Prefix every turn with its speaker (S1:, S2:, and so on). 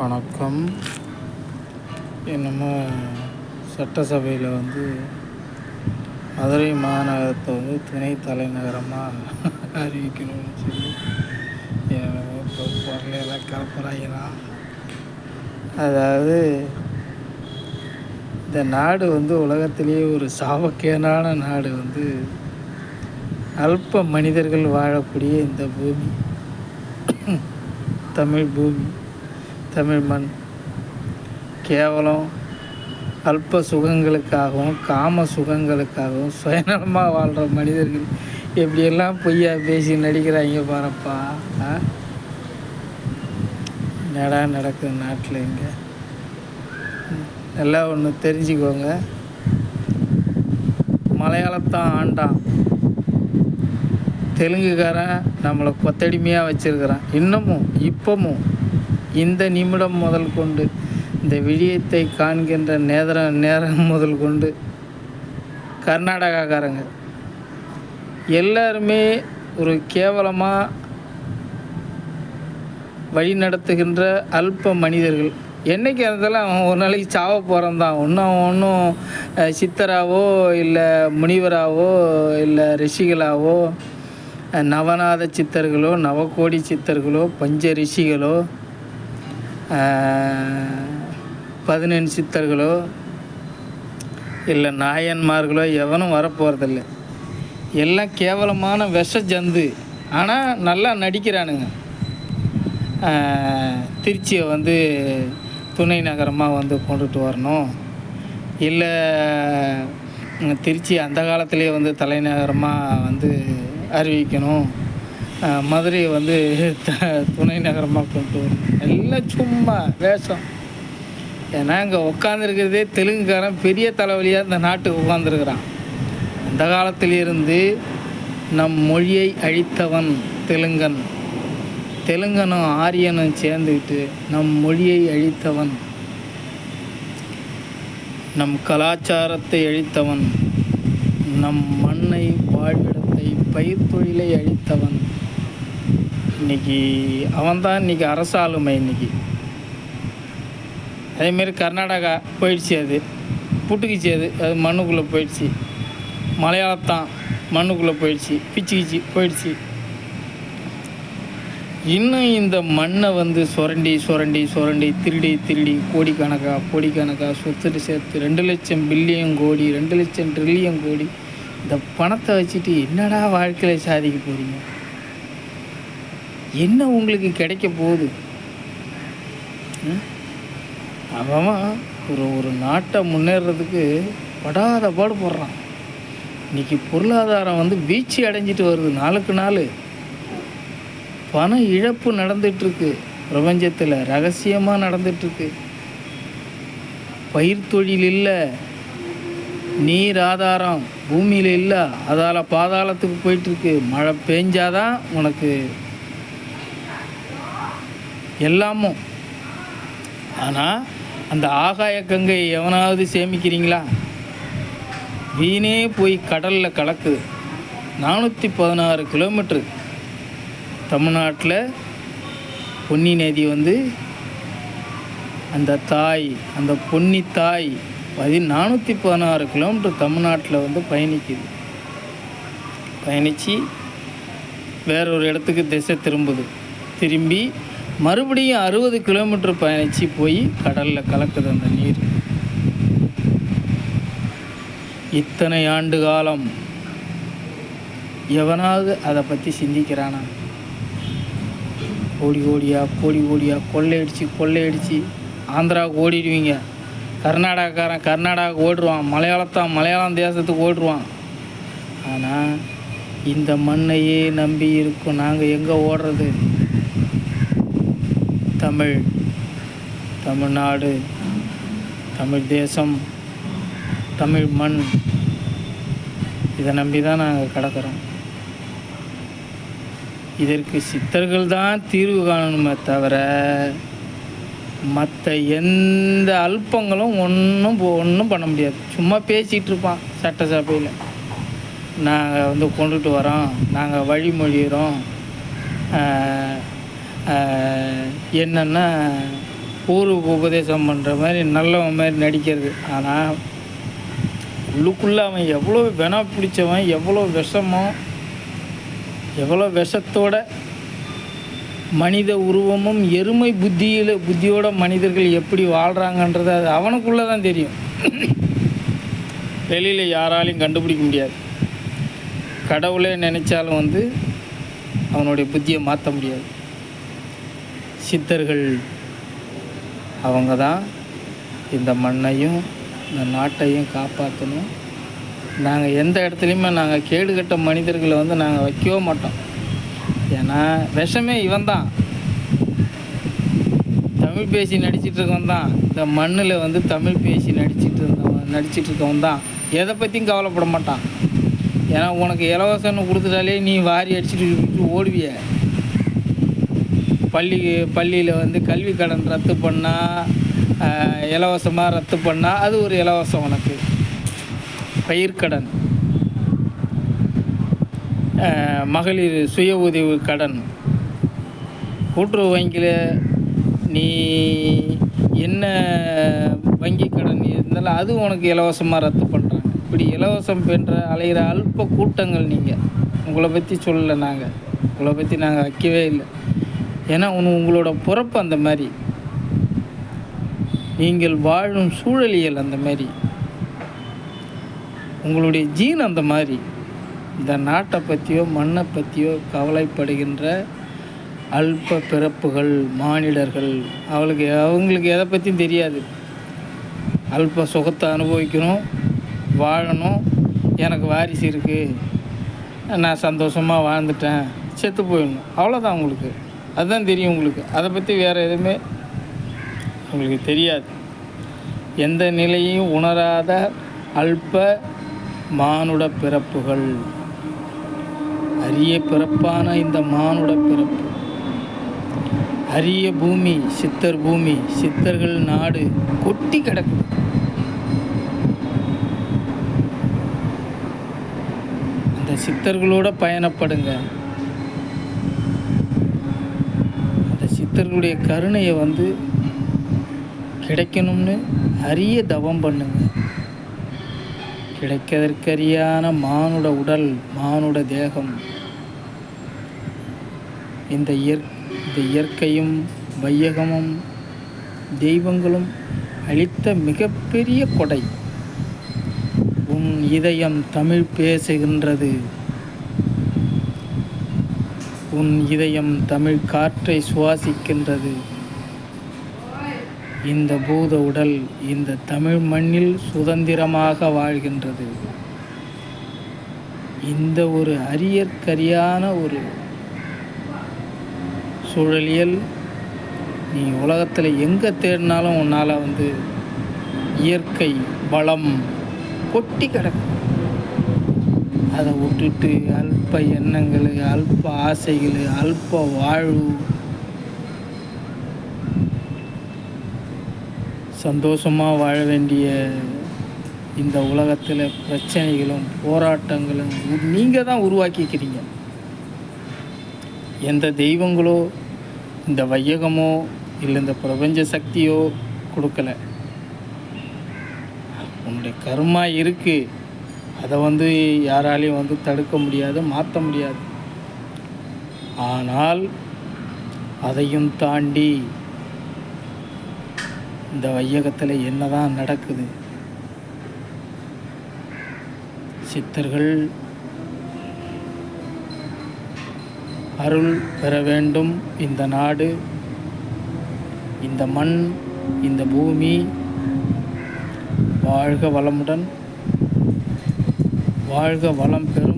S1: வணக்கம். என்னமோ சட்டசபையில் வந்து மதுரை மாநகரத்தை வந்து துணை தலைநகரமாக அறிவிக்கணும்னு சொல்லி என்னமோ இப்போ பொருளையெல்லாம் கிளப்புறாங்களாம் அதாவது இந்த நாடு வந்து உலகத்திலேயே ஒரு சாபக்கேடான நாடு வந்து அல்ப மனிதர்கள் வாழக்கூடிய இந்த பூமி தமிழ் பூமி. தமிழ் மண். கேவலம் அல்ப சுகங்களுக்காகவும் காம சுகங்களுக்காகவும் சுயநலமாக வாழ்கிற மனிதர்கள் எப்படியெல்லாம் பொய்யா பேசி நடிக்கிறாங்க பாருப்பா ஆ? என்னடா நடக்குது நாட்டில் இங்கே? நல்லா ஒன்று தெரிஞ்சுக்கோங்க. மலையாளத்தான் ஆண்டான். தெலுங்குக்காரன் நம்மளை கொத்தடிமையாக வச்சுருக்கிறான். இன்னமும் இப்போமும் இந்த நிமிடம் முதல் கொண்டு இந்த விடியத்தை காண்கின்ற நேதர நேரம் முதல் கொண்டு கர்நாடகாக்காரங்க. எல்லாருமே ஒரு கேவலமாக வழி நடத்துகின்ற அல்ப மனிதர்கள். என்னைக்கு இருந்தாலும் அவன் ஒரு நாளைக்கு சாவ போகிறான் தான். ஒன்றும் அவன் ஒன்றும் சித்தராவோ இல்லை முனிவராவோ இல்லை ரிஷிகளாவோ நவநாத சித்தர்களோ நவகோடி சித்தர்களோ பஞ்ச ரிஷிகளோ பதினெண் சித்தர்களோ இல்லை நாயன்மார்களோ எவனும் வரப்போகிறதில்ல எல்லாம் கேவலமான விஷ ஜந்து. ஆனால் நல்லா நடிக்கிறானுங்க. திருச்சியை வந்து துணை நகரமாக வந்து கொண்டுட்டு வரணும். இல்லை திருச்சி அந்த காலத்திலே வந்து தலைநகரமாக வந்து அறிவிக்கணும். மதுரையை வந்து த துணை நகரமாக கொண்டு வரணும் எல்லாம் சும்மா வேஷம். ஏன்னா இங்கே உட்காந்துருக்கிறதே தெலுங்குக்காரன் பெரிய தலைவலியாக இந்த நாட்டுக்கு உட்காந்துருக்கிறான் அந்த காலத்திலிருந்து நம் மொழியை அழித்தவன் தெலுங்கன். தெலுங்கனும் ஆரியனும் சேர்ந்துக்கிட்டு நம் மொழியை அழித்தவன். நம் கலாச்சாரத்தை அழித்தவன். நம் மண்ணை வாழ்விடத்தை பயிர் தொழிலை அழித்தவன். இன்னைக்கு அவன்தான் இன்னைக்கு அரசாளுமை இன்னைக்கு. அதேமாரி கர்நாடகா போயிடுச்சு அது. புட்டுக்குச்சு அது. அது மண்ணுக்குள்ளே போயிடுச்சு. மலையாளத்தான் மண்ணுக்குள்ளே போயிடுச்சு. பிச்சு கிச்சு போயிடுச்சு. இன்னும் இந்த மண்ணை வந்து சுரண்டி சுரண்டி சுரண்டி திருடி திருடி கோடிக்கணக்கா கோடிக்கணக்கா சொத்துட்டு சேர்த்து ரெண்டு லட்சம் பில்லியன் கோடி ரெண்டு லட்சம் ட்ரில்லியன் கோடி இந்த பணத்தை வச்சுட்டு என்னடா வாழ்க்கையில் சாதிக்க போகிறீங்க என்ன உங்களுக்கு கிடைக்க போகுது? ம்? அவன் ஒரு ஒரு நாட்டை முன்னேறதுக்கு படாத பாடு போடுறான். இன்னைக்கு பொருளாதாரம் வந்து வீழ்ச்சி அடைஞ்சிட்டு வருது நாளுக்கு நாள். பண இழப்பு நடந்துட்டுருக்கு. பிரபஞ்சத்தில் ரகசியமாக நடந்துட்டுருக்கு. பயிர் தொழில் இல்லை நீர் ஆதாரம் பூமியில் இல்லை அதால் பாதாளத்துக்கு போயிட்டுருக்கு. மழை பெஞ்சாதான் உனக்கு எல்லாமும். ஆனால் அந்த ஆகாய கங்கை எவனாவது சேமிக்கிறீங்களா? வீணே போய் கடலில் கலக்குது. நானூற்றி பதினாறு கிலோமீட்ரு தமிழ்நாட்டில் பொன்னி நதி வந்து அந்த தாய் அந்த பொன்னி தாய் பதி நானூற்றி பதினாறு கிலோமீட்டர் தமிழ்நாட்டில் வந்து பயணிக்குது. பயணித்து வேறொரு இடத்துக்கு திசை திரும்புது. திரும்பி மறுபடியும் அறுபது கிலோமீட்டர் பயணித்து போய் கடலில் கலக்குது அந்த நீர். இத்தனை ஆண்டு காலம் எவனாவது அதை பற்றி சிந்திக்கிறானா? கோடி ஓடியா கோடி கோடியா கொள்ளையடிச்சு கொள்ளையடிச்சு ஆந்திராவுக்கு ஓடிடுவீங்க. கர்நாடகாக்காரன் கர்நாடகாவுக்கு ஓடுருவான் மலையாளத்தான் மலையாளம் தேசத்துக்கு ஓடுருவான் ஆனால் இந்த மண்ணையே நம்பி இருக்கும். நாங்கள் எங்கே ஓடுறது? தமிழ் தமிழ்நாடு தமிழ் தேசம் தமிழ் மண். இதை நம்பி தான் நாங்கள் கிடக்கிறோம். இதற்கு சித்தர்கள் தான் தீர்வு காணணுமே தவிர மற்ற எந்த அல்பங்களும் ஒன்றும் ஒன்றும் பண்ண முடியாது. சும்மா பேசிகிட்டு இருப்பான் சட்டசபையில். நாங்கள் வந்து கொண்டுட்டு வரோம் நாங்கள் வழிமொழிகிறோம் என்னென்னா ஊருக்கு உபதேசம் பண்ணுற மாதிரி நல்லவன் மாதிரி நடிக்கிறது. ஆனால் உள்ளுக்குள்ளே அவன் எவ்வளோ வெனா பிடிச்சவன் எவ்வளோ விஷமோ எவ்வளோ விஷத்தோட மனித உருவமும் எருமை புத்தியில் புத்தியோட மனிதர்கள் எப்படி வாழ்கிறாங்கன்றது அது அவனுக்குள்ளே தான் தெரியும். வெளியில் யாராலையும் கண்டுபிடிக்க முடியாது. கடவுளே நினச்சாலும் வந்து அவனுடைய புத்தியை மாற்ற முடியாது. சித்தர்கள் அவங்க தான் இந்த மண்ணையும் இந்த நாட்டையும் காப்பாற்றணும் நாங்கள் எந்த இடத்துலையுமே நாங்கள் கேடுகட்ட மனிதர்களை வந்து நாங்கள் வைக்கவே மாட்டோம். ஏன்னா விஷமே இவன் தான் தமிழ் பேசி நடிச்சிட்டு இருக்கவன் தான். இந்த மண்ணில் வந்து தமிழ் பேசி நடிச்சிட்டு இருந்தவன் நடிச்சிட்டு இருக்கவன் தான். எதை பற்றியும் கவலைப்பட மாட்டான். ஏன்னா உனக்கு இலவசம்னு கொடுத்துட்டாலே நீ வாரி அடிச்சுட்டு விட்டுட்டு ஓடுவிய. பள்ளி பள்ளியில் வந்து கல்வி கடன் ரத்து பண்ணால் இலவசமாக ரத்து பண்ணால் அது ஒரு இலவசம் உனக்கு. பயிர்க்கடன் மகளிர் சுய உதவி கடன். கூட்டுறவு வங்கியில் நீ என்ன வங்கி கடன் இருந்தாலும் அது உனக்கு இலவசமாக ரத்து பண்ணுறாங்க இப்படி இலவசம் பெற்ற அலைகிற அல்ப கூட்டங்கள் நீங்கள் உங்களை பற்றி சொல்லலை நாங்கள் உங்களை பற்றி நாங்கள் வைக்கவே இல்லை. ஏன்னா உன் உங்களோட பிறப்பு அந்த மாதிரி. நீங்கள் வாழும் சூழலியல் அந்த மாதிரி. உங்களுடைய ஜீன் அந்த மாதிரி. இந்த நாட்டை பற்றியோ மண்ணை பற்றியோ கவலைப்படுகின்ற அல்ப பிறப்புகள் மானிடர்கள். அவளுக்கு அவங்களுக்கு எதை பற்றியும் தெரியாது. அல்ப சுகத்தை அனுபவிக்கணும் வாழணும். எனக்கு வாரிசு இருக்குது நான் சந்தோஷமாக வாழ்ந்துட்டேன். செத்து போயிடணும். அவ்வளோதான் உங்களுக்கு அதுதான் தெரியும் உங்களுக்கு. அதை பற்றி வேறு எதுவுமே உங்களுக்கு தெரியாது. எந்த நிலையும் உணராத அல்ப மானுட பிறப்புகள். அரிய பிறப்பான இந்த மானுட பிறப்பு. அரிய பூமி சித்தர் பூமி சித்தர்கள் நாடு கொட்டி கிடக்கு அந்த சித்தர்களோட பயணப்படுங்க. கர்த்தருடைய கருணையை வந்து கிடைக்கணும்னு அரிய தவம் பண்ணுங்க. கிடைக்கதற்கரியான மானுட உடல் மானுட தேகம். இந்த இயற் இந்த இயற்கையும் வையகமும் தெய்வங்களும் அளித்த மிகப்பெரிய கொடை. உன் இதயம் தமிழ் பேசுகின்றது. உன் இதயம் தமிழ் காற்றை சுவாசிக்கின்றது. இந்த பூத உடல் இந்த தமிழ் மண்ணில் சுதந்திரமாக வாழ்கின்றது. இந்த ஒரு அரியற்கரியான ஒரு சூழலியல் நீ உலகத்தில் எங்கே தேடினாலும் உன்னால் வந்து இயற்கை வளம் கொட்டி கிடக்கும். அதை விட்டுட்டு அல்ப எண்ணங்கள் அல்ப ஆசைகள் அல்ப வாழ்வு. சந்தோஷமாக வாழ வேண்டிய இந்த உலகத்தில் பிரச்சனைகளும் போராட்டங்களும் நீங்கள் தான் உருவாக்கிக்கிறீங்க எந்த தெய்வங்களோ இந்த வையகமோ இல்லை இந்த பிரபஞ்ச சக்தியோ கொடுக்கல. உன்னுடைய கர்மா இருக்குது அதை வந்து யாராலையும் வந்து தடுக்க முடியாது மாற்ற முடியாது. ஆனால் அதையும் தாண்டி இந்த வையகத்தில் என்னதான் நடக்குது? சித்தர்கள் அருள் பெற வேண்டும் இந்த நாடு இந்த மண் இந்த பூமி வாழ்க வளமுடன் வாழ்க வளம் பெறும்